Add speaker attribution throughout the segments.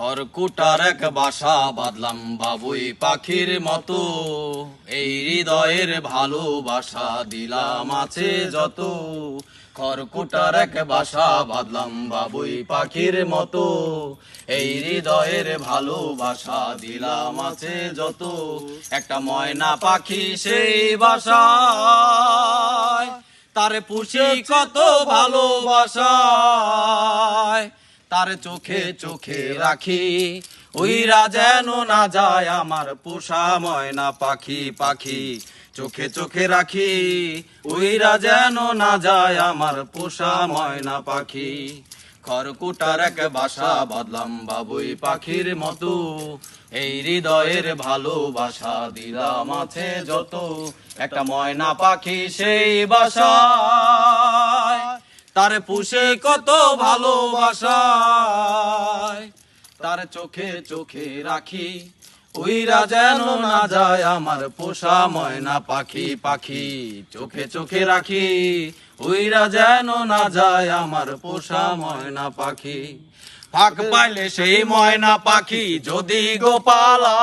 Speaker 1: খড়কুটার এক বাসা বাঁধলাম বাবুই পাখির মতো। এই হৃদয়ের ভালোবাসা দিলাম আছে যত। খড়কুটার এক বাসা বাঁধলাম বাবুই পাখির মতো। এই হৃদয়ের ভালোবাসা দিলাম আছে যত। একটা ময়না পাখি সেই বাসায়, তার পুষি কত ভালোবাসায়। তার চোখে চোখে রাখি ওইরা যেন না যায় আমার পোষা ময়না পাখি পাখি। চোখে চোখে রাখি ওইরা যেন না যায় আমার পোষা ময়না পাখি। খড়কুটার এক বাসা বাদলাম বাবুই পাখির মতো, এই হৃদয়ের ভালোবাসা দিলাম আছে যত। একটা ময়না পাখি সেই বাসায় তার পুষে কত ভালোবাসায়। তার চোখে চোখে রাখি ওইরা যেন না যায় আমার পোষা ময়না পাখি পাখি। চোখে চোখে রাখি ওইরা যেন না যায় আমার পোষা ময়না পাখি। ফাঁক পাইলে সেই ময়না পাখি যদি গোপালা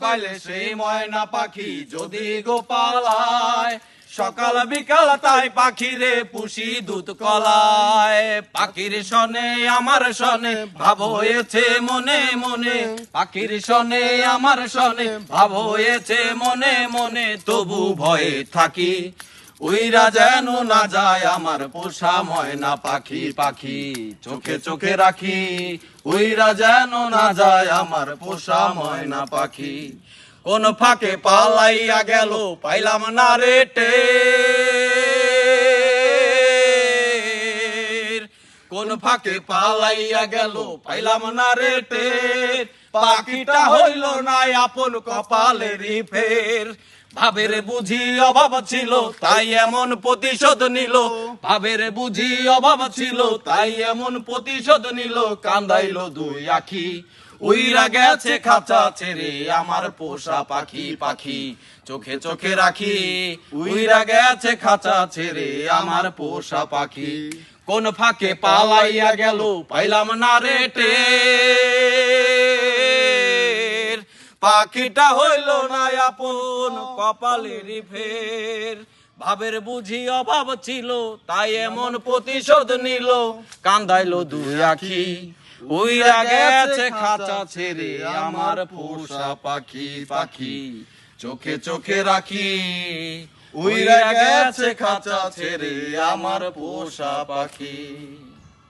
Speaker 1: পাইলে সেই ময়না পাখি যদি গোপালায়, সকাল বিকাল তাই পাখিরে পুষি দুধ কলায়। পাখির শনে, আমার সনে ভাব হয়েছে মনে মনে, পাখির শনে, আমার সনে ভাব হয়েছে মনে মনে, তবু ভয়ে থাকি। উইরা যেন না যায় আমার পোষা ময়না পাখি পাখি, চোখে চোখে রাখি। উইরা যেন না যায় আমার পোষা ময়না পাখি। কোন ফাঁকে পালাইয়া গেল, পাইলাম না রেটে কোন ফাঁকে পালাইয়া গেল, পাইলাম না রেটে পাখিটা হইল না আপন কপালেরই ফের। ভাবের বুঝি অভাব ছিল, তাই এমন প্রতিশোধ নিল। ভাবের বুঝি অভাব ছিল, তাই এমন প্রতিশোধ নিল। কান্দাইল দুই আখি, উইরা গেছে খাঁচা ছেড়ে, আমার পোষা পাখি পাখি। চোখে চোখে রাখি, উইরা গেছে খাঁচা ছেড়ে, আমার পোষা পাখি। কোন ফাঁকে পালাইয়া গেল, পাইলাম না রেটে পাখিটা হইল না আপন কপালের ফের। ভাবের বুঝি অভাব ছিল, তাই এমন প্রতিশোধ নিল। কান্দাইলো দুই আখি, উইরা গেছে খাঁচা ছেড়ে আমার পোষা পাখি পাখি। চোখে চোখে রাখি, উইরা গেছে খাঁচা ছেড়ে আমার পোষা পাখি।